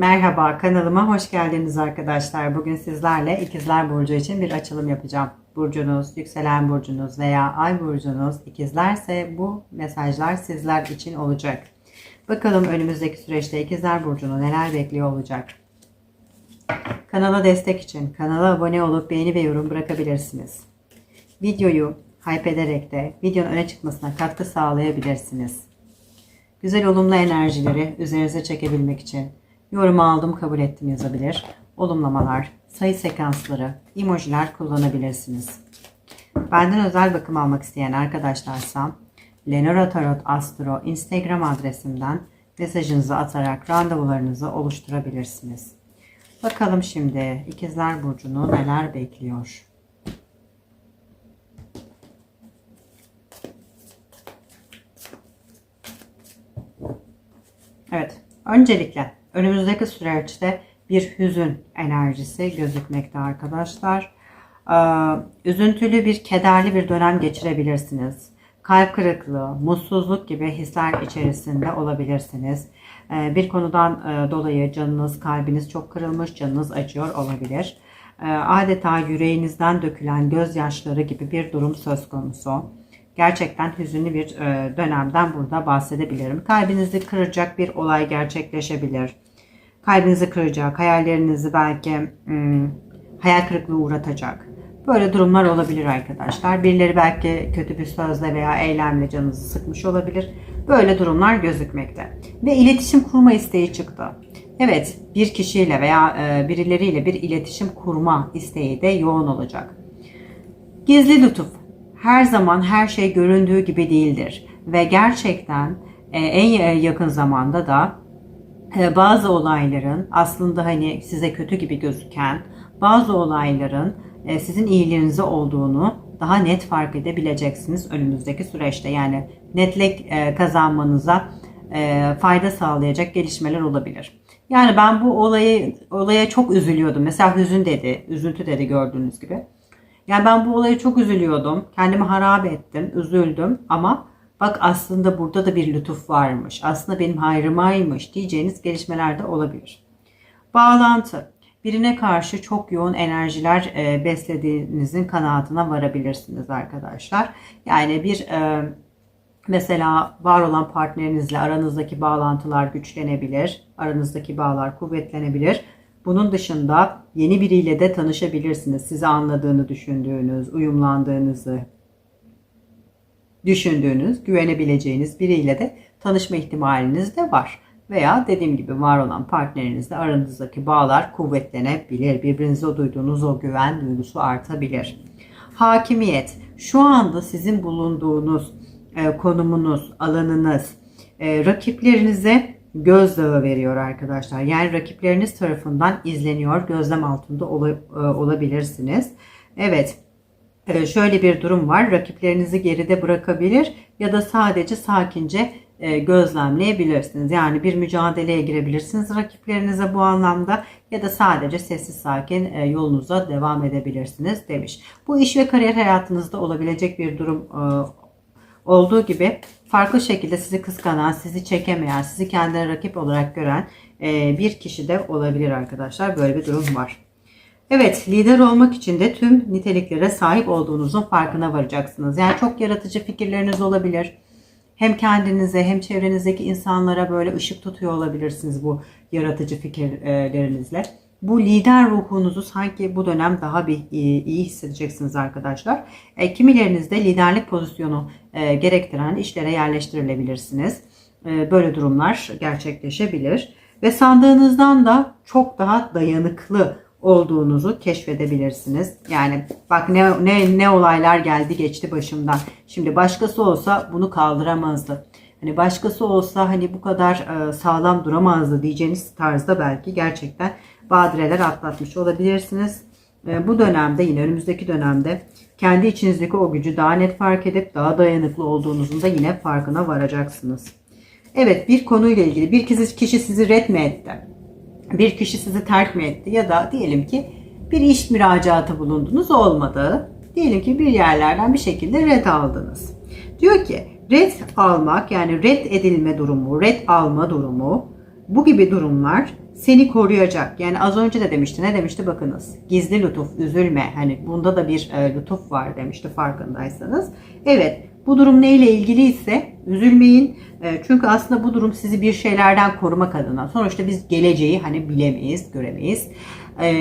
Merhaba kanalıma hoş geldiniz arkadaşlar. Bugün sizlerle ikizler burcu için bir açılım yapacağım. Burcunuz, yükselen burcunuz veya ay burcunuz ikizlerse bu mesajlar sizler için olacak. Bakalım önümüzdeki süreçte ikizler burcunu neler bekliyor olacak. Kanala destek için kanala abone olup beğeni ve yorum bırakabilirsiniz. Videoyu hype ederek de videonun öne çıkmasına katkı sağlayabilirsiniz. Güzel olumlu enerjileri üzerinize çekebilmek için yorum aldım kabul ettim yazabilir. Olumlamalar, sayı sekansları, emojiler kullanabilirsiniz. Benden özel bakım almak isteyen arkadaşlarsa Lenora Tarot Astro Instagram adresimden mesajınızı atarak randevularınızı oluşturabilirsiniz. Bakalım şimdi ikizler burcunu neler bekliyor? Evet, öncelikle önümüzdeki süreçte bir hüzün enerjisi gözükmekte arkadaşlar. Ee, üzüntülü bir, kederli bir dönem geçirebilirsiniz. Kalp kırıklığı, mutsuzluk gibi hisler içerisinde olabilirsiniz. Ee, bir konudan e, dolayı canınız, kalbiniz çok kırılmış, canınız acıyor olabilir. Ee, adeta yüreğinizden dökülen gözyaşları gibi bir durum söz konusu gerçekten hüzünlü bir e, dönemden burada bahsedebilirim. Kalbinizi kıracak bir olay gerçekleşebilir. Kalbinizi kıracak, hayallerinizi belki hmm, hayal kırıklığı uğratacak. Böyle durumlar olabilir arkadaşlar. Birileri belki kötü bir sözle veya eylemle canınızı sıkmış olabilir. Böyle durumlar gözükmekte. Ve iletişim kurma isteği çıktı. Evet, bir kişiyle veya e, birileriyle bir iletişim kurma isteği de yoğun olacak. Gizli lütuf, her zaman her şey göründüğü gibi değildir. Ve gerçekten e, en yakın zamanda da bazı olayların aslında hani size kötü gibi gözüken bazı olayların e, sizin iyiliğinize olduğunu daha net fark edebileceksiniz önümüzdeki süreçte. Yani netlik kazanmanıza fayda sağlayacak gelişmeler olabilir. Yani ben bu olayı olaya çok üzülüyordum. Mesela hüzün dedi, üzüntü dedi gördüğünüz gibi. Yani ben bu olaya çok üzülüyordum. Kendimi harap ettim, üzüldüm ama bak aslında burada da bir lütuf varmış. Aslında benim hayrımaymış diyeceğiniz gelişmeler de olabilir. Bağlantı. Birine karşı çok yoğun enerjiler e, beslediğinizin kanaatine varabilirsiniz arkadaşlar. Yani bir e, mesela var olan partnerinizle aranızdaki bağlantılar güçlenebilir. Aranızdaki bağlar kuvvetlenebilir bunun dışında yeni biriyle de tanışabilirsiniz. Sizi anladığını düşündüğünüz, uyumlandığınızı düşündüğünüz, güvenebileceğiniz biriyle de tanışma ihtimaliniz de var. Veya dediğim gibi var olan partnerinizle aranızdaki bağlar kuvvetlenebilir. Birbirinize duyduğunuz o güven duygusu artabilir. Hakimiyet. Şu anda sizin bulunduğunuz e, konumunuz, alanınız, e, rakiplerinize gözdağı veriyor arkadaşlar. Yani rakipleriniz tarafından izleniyor, gözlem altında ol, e, olabilirsiniz. Evet, şöyle bir durum var. Rakiplerinizi geride bırakabilir ya da sadece sakince e, gözlemleyebilirsiniz. Yani bir mücadeleye girebilirsiniz rakiplerinize bu anlamda ya da sadece sessiz sakin yolunuza devam edebilirsiniz demiş. Bu iş ve kariyer hayatınızda olabilecek bir durum olduğu gibi farklı şekilde sizi kıskanan, sizi çekemeyen, sizi kendine rakip olarak gören e, bir kişi de olabilir arkadaşlar. Böyle bir durum var. Evet, lider olmak için de tüm niteliklere sahip olduğunuzun farkına varacaksınız. Yani çok yaratıcı fikirleriniz olabilir. Hem kendinize hem çevrenizdeki insanlara böyle ışık tutuyor olabilirsiniz bu yaratıcı fikirlerinizle. Bu lider ruhunuzu sanki bu dönem daha bir iyi hissedeceksiniz arkadaşlar. E, kimilerinizde liderlik pozisyonu e, gerektiren işlere yerleştirilebilirsiniz. E, böyle durumlar gerçekleşebilir. Ve sandığınızdan da çok daha dayanıklı olduğunuzu keşfedebilirsiniz. Yani bak ne, ne, ne olaylar geldi geçti başımdan. Şimdi başkası olsa bunu kaldıramazdı. Hani başkası olsa hani bu kadar e, sağlam duramazdı diyeceğiniz tarzda belki gerçekten badireler atlatmış olabilirsiniz. E, bu dönemde yine önümüzdeki dönemde kendi içinizdeki o gücü daha net fark edip daha dayanıklı olduğunuzun da yine farkına varacaksınız. Evet bir konuyla ilgili bir kişi sizi red mi etti? Bir kişi sizi terk mi etti? Ya da diyelim ki bir iş müracaatı bulundunuz olmadı. Diyelim ki bir yerlerden bir şekilde red aldınız. Diyor ki red almak yani red edilme durumu, red alma durumu bu gibi durumlar seni koruyacak. Yani az önce de demişti. Ne demişti bakınız. Gizli lütuf, üzülme. Hani bunda da bir e, lütuf var demişti farkındaysanız. Evet bu durum neyle ilgili ise üzülmeyin. E, çünkü aslında bu durum sizi bir şeylerden korumak adına. Sonuçta biz geleceği hani bilemeyiz, göremeyiz. E,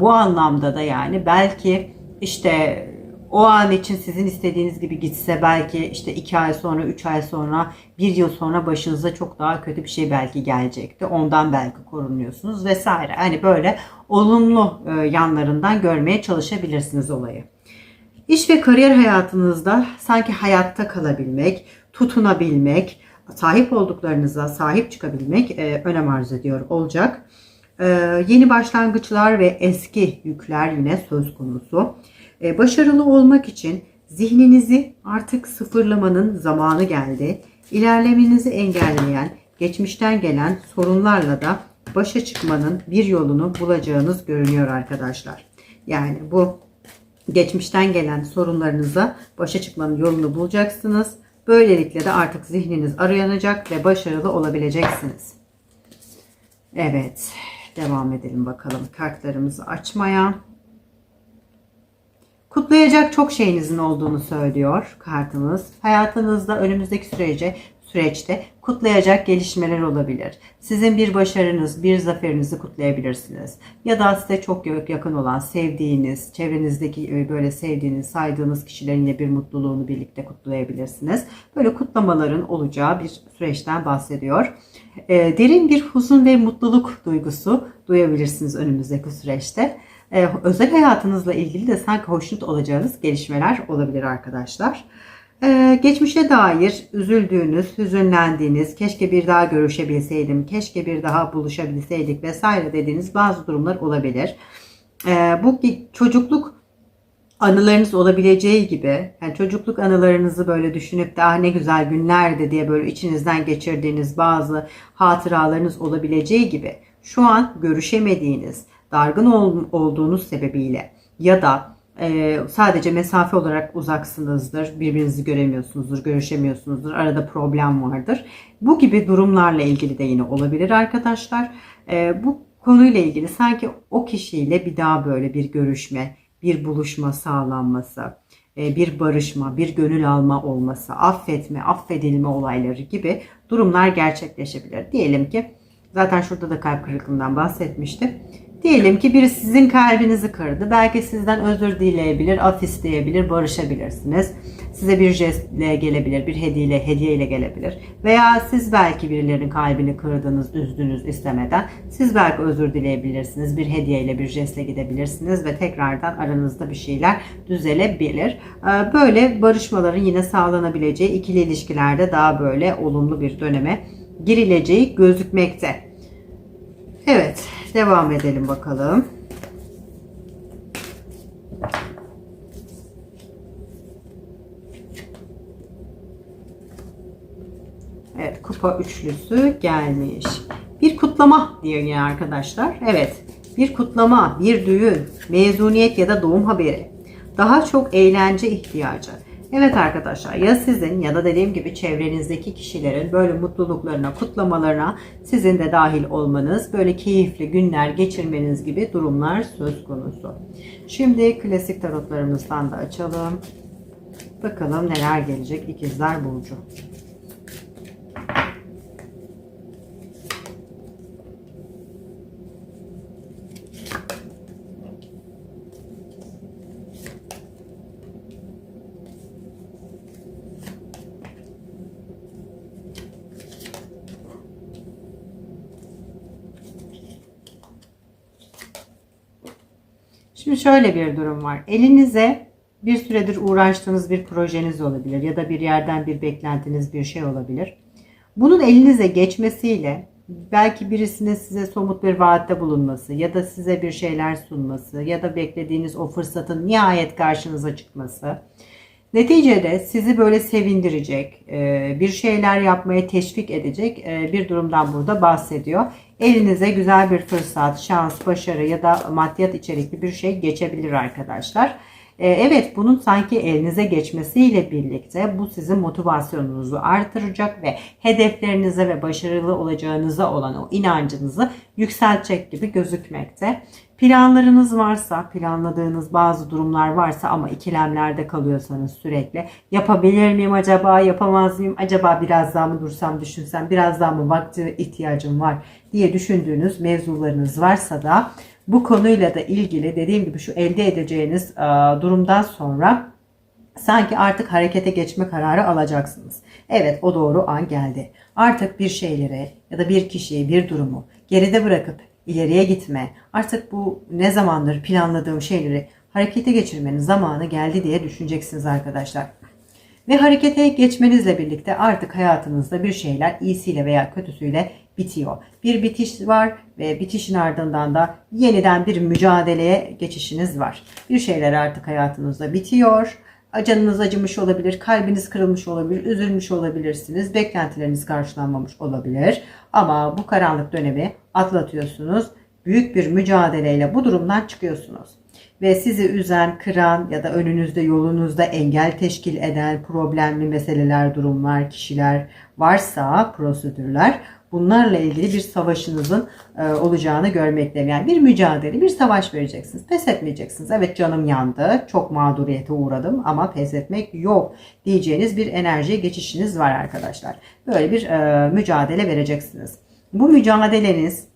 bu anlamda da yani belki işte o an için sizin istediğiniz gibi gitse belki işte iki ay sonra, üç ay sonra, bir yıl sonra başınıza çok daha kötü bir şey belki gelecekti. Ondan belki korunuyorsunuz vesaire. Hani böyle olumlu e, yanlarından görmeye çalışabilirsiniz olayı. İş ve kariyer hayatınızda sanki hayatta kalabilmek, tutunabilmek, sahip olduklarınıza sahip çıkabilmek e, önem arz ediyor olacak. E, yeni başlangıçlar ve eski yükler yine söz konusu. E, başarılı olmak için zihninizi artık sıfırlamanın zamanı geldi. İlerlemenizi engelleyen, geçmişten gelen sorunlarla da başa çıkmanın bir yolunu bulacağınız görünüyor arkadaşlar. Yani bu geçmişten gelen sorunlarınıza başa çıkmanın yolunu bulacaksınız. Böylelikle de artık zihniniz arayanacak ve başarılı olabileceksiniz. Evet, devam edelim bakalım kartlarımızı açmaya. Kutlayacak çok şeyinizin olduğunu söylüyor kartımız. Hayatınızda önümüzdeki sürece süreçte kutlayacak gelişmeler olabilir. Sizin bir başarınız, bir zaferinizi kutlayabilirsiniz. Ya da size çok yakın olan, sevdiğiniz, çevrenizdeki böyle sevdiğiniz, saydığınız kişilerin yine bir mutluluğunu birlikte kutlayabilirsiniz. Böyle kutlamaların olacağı bir süreçten bahsediyor. E, derin bir huzun ve mutluluk duygusu duyabilirsiniz önümüzdeki süreçte. Ee, özel hayatınızla ilgili de sanki hoşnut olacağınız gelişmeler olabilir arkadaşlar. Ee, geçmişe dair üzüldüğünüz, hüzünlendiğiniz, keşke bir daha görüşebilseydim, keşke bir daha buluşabilseydik vesaire dediğiniz bazı durumlar olabilir. Ee, bu çocukluk anılarınız olabileceği gibi yani çocukluk anılarınızı böyle düşünüp de ah ne güzel günlerdi diye böyle içinizden geçirdiğiniz bazı hatıralarınız olabileceği gibi şu an görüşemediğiniz dargın ol, olduğunuz sebebiyle ya da e, sadece mesafe olarak uzaksınızdır, birbirinizi göremiyorsunuzdur, görüşemiyorsunuzdur, arada problem vardır. Bu gibi durumlarla ilgili de yine olabilir arkadaşlar. E, bu konuyla ilgili sanki o kişiyle bir daha böyle bir görüşme, bir buluşma sağlanması, e, bir barışma, bir gönül alma olması, affetme, affedilme olayları gibi durumlar gerçekleşebilir. Diyelim ki zaten şurada da kalp kırıklığından bahsetmişti Diyelim ki biri sizin kalbinizi kırdı. Belki sizden özür dileyebilir, af isteyebilir, barışabilirsiniz. Size bir jestle gelebilir, bir hediyeyle, hediyeyle gelebilir. Veya siz belki birilerinin kalbini kırdınız, üzdünüz istemeden. Siz belki özür dileyebilirsiniz, bir hediyeyle, bir jestle gidebilirsiniz ve tekrardan aranızda bir şeyler düzelebilir. Ee, böyle barışmaların yine sağlanabileceği ikili ilişkilerde daha böyle olumlu bir döneme girileceği gözükmekte. Evet, devam edelim bakalım. Evet, kupa üçlüsü gelmiş. Bir kutlama yine arkadaşlar. Evet, bir kutlama, bir düğün, mezuniyet ya da doğum haberi. Daha çok eğlence ihtiyacı. Evet arkadaşlar ya sizin ya da dediğim gibi çevrenizdeki kişilerin böyle mutluluklarına, kutlamalarına sizin de dahil olmanız, böyle keyifli günler geçirmeniz gibi durumlar söz konusu. Şimdi klasik tarotlarımızdan da açalım. Bakalım neler gelecek ikizler burcu. Şimdi şöyle bir durum var. Elinize bir süredir uğraştığınız bir projeniz olabilir ya da bir yerden bir beklentiniz bir şey olabilir. Bunun elinize geçmesiyle belki birisinin size somut bir vaatte bulunması ya da size bir şeyler sunması ya da beklediğiniz o fırsatın nihayet karşınıza çıkması neticede sizi böyle sevindirecek, e, bir şeyler yapmaya teşvik edecek e, bir durumdan burada bahsediyor elinize güzel bir fırsat, şans, başarı ya da maddiyat içerikli bir şey geçebilir arkadaşlar. E, evet bunun sanki elinize geçmesiyle birlikte bu sizin motivasyonunuzu artıracak ve hedeflerinize ve başarılı olacağınıza olan o inancınızı yükseltecek gibi gözükmekte. Planlarınız varsa, planladığınız bazı durumlar varsa ama ikilemlerde kalıyorsanız sürekli yapabilir miyim acaba, yapamaz mıyım acaba biraz daha mı dursam, düşünsem, biraz daha mı vakti ihtiyacım var diye düşündüğünüz mevzularınız varsa da bu konuyla da ilgili dediğim gibi şu elde edeceğiniz e, durumdan sonra sanki artık harekete geçme kararı alacaksınız. Evet o doğru an geldi. Artık bir şeyleri ya da bir kişiyi, bir durumu geride bırakıp ileriye gitme, artık bu ne zamandır planladığım şeyleri harekete geçirmenin zamanı geldi diye düşüneceksiniz arkadaşlar. Ve harekete geçmenizle birlikte artık hayatınızda bir şeyler iyisiyle veya kötüsüyle bitiyor. Bir bitiş var ve bitişin ardından da yeniden bir mücadeleye geçişiniz var. Bir şeyler artık hayatınızda bitiyor. Canınız acımış olabilir, kalbiniz kırılmış olabilir, üzülmüş olabilirsiniz, beklentileriniz karşılanmamış olabilir. Ama bu karanlık dönemi atlatıyorsunuz. Büyük bir mücadeleyle bu durumdan çıkıyorsunuz. Ve sizi üzen, kıran ya da önünüzde yolunuzda engel teşkil eden problemli meseleler, durumlar, kişiler varsa, prosedürler bunlarla ilgili bir savaşınızın e, olacağını görmekteyim. Yani bir mücadele, bir savaş vereceksiniz. Pes etmeyeceksiniz. Evet canım yandı, çok mağduriyete uğradım ama pes etmek yok diyeceğiniz bir enerjiye geçişiniz var arkadaşlar. Böyle bir e, mücadele vereceksiniz. Bu mücadeleniz,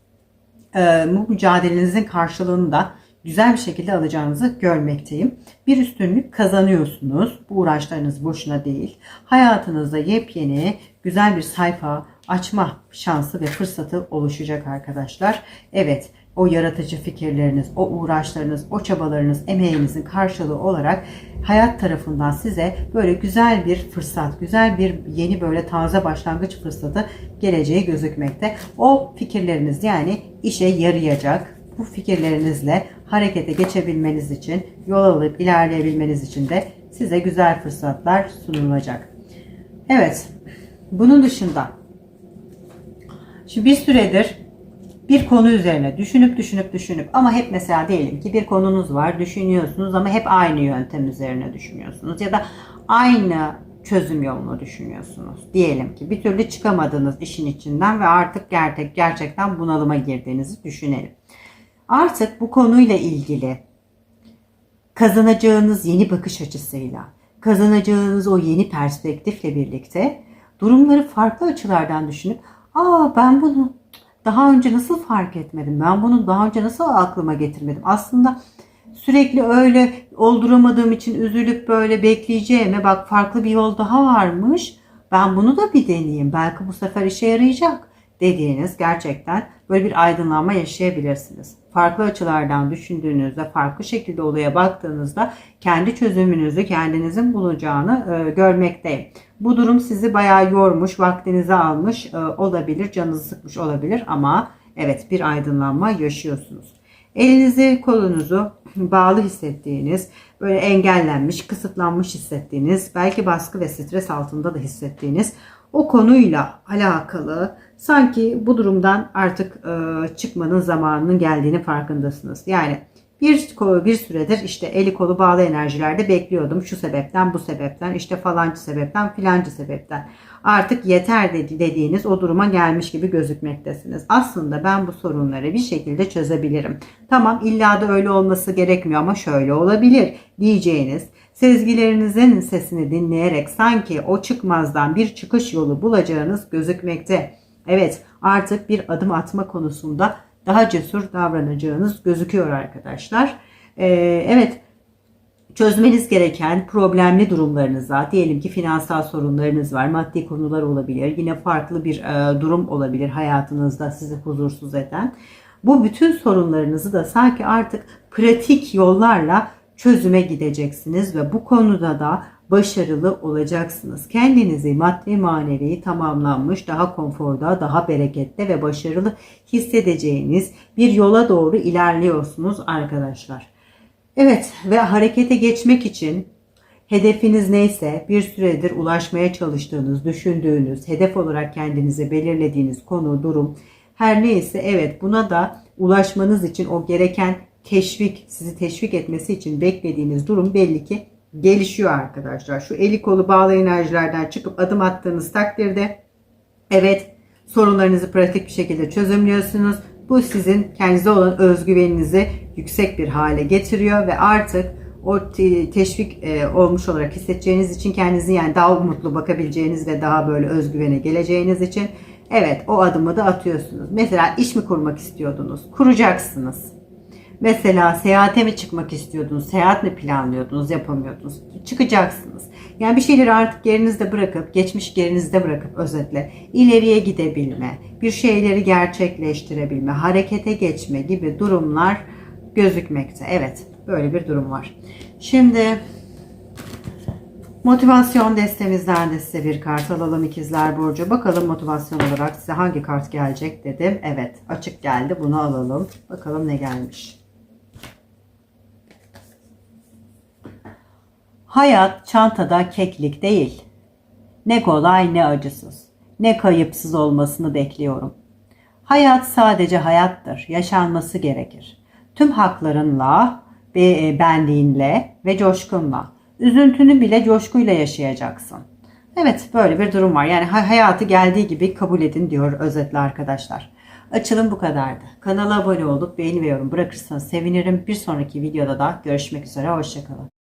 e, bu mücadelenizin karşılığında güzel bir şekilde alacağınızı görmekteyim. Bir üstünlük kazanıyorsunuz. Bu uğraşlarınız boşuna değil. Hayatınızda yepyeni güzel bir sayfa açma şansı ve fırsatı oluşacak arkadaşlar. Evet o yaratıcı fikirleriniz, o uğraşlarınız, o çabalarınız, emeğinizin karşılığı olarak hayat tarafından size böyle güzel bir fırsat, güzel bir yeni böyle taze başlangıç fırsatı geleceği gözükmekte. O fikirleriniz yani işe yarayacak. Bu fikirlerinizle harekete geçebilmeniz için, yol alıp ilerleyebilmeniz için de size güzel fırsatlar sunulacak. Evet, bunun dışında şimdi bir süredir bir konu üzerine düşünüp düşünüp düşünüp ama hep mesela diyelim ki bir konunuz var düşünüyorsunuz ama hep aynı yöntem üzerine düşünüyorsunuz ya da aynı çözüm yolunu düşünüyorsunuz. Diyelim ki bir türlü çıkamadığınız işin içinden ve artık gerçek gerçekten bunalıma girdiğinizi düşünelim. Artık bu konuyla ilgili kazanacağınız yeni bakış açısıyla, kazanacağınız o yeni perspektifle birlikte durumları farklı açılardan düşünüp aa ben bunu daha önce nasıl fark etmedim? Ben bunu daha önce nasıl aklıma getirmedim? Aslında sürekli öyle olduramadığım için üzülüp böyle bekleyeceğime bak farklı bir yol daha varmış. Ben bunu da bir deneyeyim. Belki bu sefer işe yarayacak dediğiniz gerçekten böyle bir aydınlanma yaşayabilirsiniz. Farklı açılardan düşündüğünüzde, farklı şekilde olaya baktığınızda kendi çözümünüzü kendinizin bulacağını e, görmekteyim. Bu durum sizi bayağı yormuş, vaktinizi almış e, olabilir, canınızı sıkmış olabilir ama evet bir aydınlanma yaşıyorsunuz. Elinizi, kolunuzu bağlı hissettiğiniz, böyle engellenmiş, kısıtlanmış hissettiğiniz, belki baskı ve stres altında da hissettiğiniz o konuyla alakalı sanki bu durumdan artık e, çıkmanın zamanının geldiğini farkındasınız. Yani bir, bir süredir işte eli kolu bağlı enerjilerde bekliyordum. Şu sebepten bu sebepten işte falancı sebepten filancı sebepten. Artık yeter dediğiniz o duruma gelmiş gibi gözükmektesiniz. Aslında ben bu sorunları bir şekilde çözebilirim. Tamam illa da öyle olması gerekmiyor ama şöyle olabilir diyeceğiniz sezgilerinizin sesini dinleyerek sanki o çıkmazdan bir çıkış yolu bulacağınız gözükmekte. Evet artık bir adım atma konusunda daha cesur davranacağınız gözüküyor arkadaşlar. Ee, evet çözmeniz gereken problemli durumlarınıza diyelim ki finansal sorunlarınız var, maddi konular olabilir, yine farklı bir e, durum olabilir hayatınızda sizi huzursuz eden. Bu bütün sorunlarınızı da sanki artık pratik yollarla çözüme gideceksiniz ve bu konuda da başarılı olacaksınız. Kendinizi maddi manevi tamamlanmış, daha konforda, daha berekette ve başarılı hissedeceğiniz bir yola doğru ilerliyorsunuz arkadaşlar. Evet ve harekete geçmek için hedefiniz neyse bir süredir ulaşmaya çalıştığınız, düşündüğünüz, hedef olarak kendinize belirlediğiniz konu, durum her neyse evet buna da ulaşmanız için o gereken teşvik, sizi teşvik etmesi için beklediğiniz durum belli ki gelişiyor arkadaşlar. Şu eli kolu bağlı enerjilerden çıkıp adım attığınız takdirde evet sorunlarınızı pratik bir şekilde çözümlüyorsunuz. Bu sizin kendinize olan özgüveninizi yüksek bir hale getiriyor ve artık o te- teşvik e, olmuş olarak hissedeceğiniz için kendinizi yani daha mutlu bakabileceğiniz ve daha böyle özgüvene geleceğiniz için evet o adımı da atıyorsunuz. Mesela iş mi kurmak istiyordunuz? Kuracaksınız. Mesela seyahate mi çıkmak istiyordunuz? Seyahat mi planlıyordunuz? Yapamıyordunuz. Çıkacaksınız. Yani bir şeyleri artık gerinizde bırakıp, geçmiş gerinizde bırakıp özetle ileriye gidebilme, bir şeyleri gerçekleştirebilme, harekete geçme gibi durumlar gözükmekte. Evet, böyle bir durum var. Şimdi motivasyon destemizden de size bir kart alalım ikizler Burcu. Bakalım motivasyon olarak size hangi kart gelecek dedim. Evet, açık geldi. Bunu alalım. Bakalım ne gelmiş. Hayat çantada keklik değil. Ne kolay ne acısız, ne kayıpsız olmasını bekliyorum. Hayat sadece hayattır, yaşanması gerekir. Tüm haklarınla, e, benliğinle ve coşkunla. Üzüntünü bile coşkuyla yaşayacaksın. Evet böyle bir durum var. Yani hay- hayatı geldiği gibi kabul edin diyor özetle arkadaşlar. Açılım bu kadardı. Kanala abone olup beğeni ve yorum bırakırsanız sevinirim. Bir sonraki videoda da görüşmek üzere. Hoşçakalın.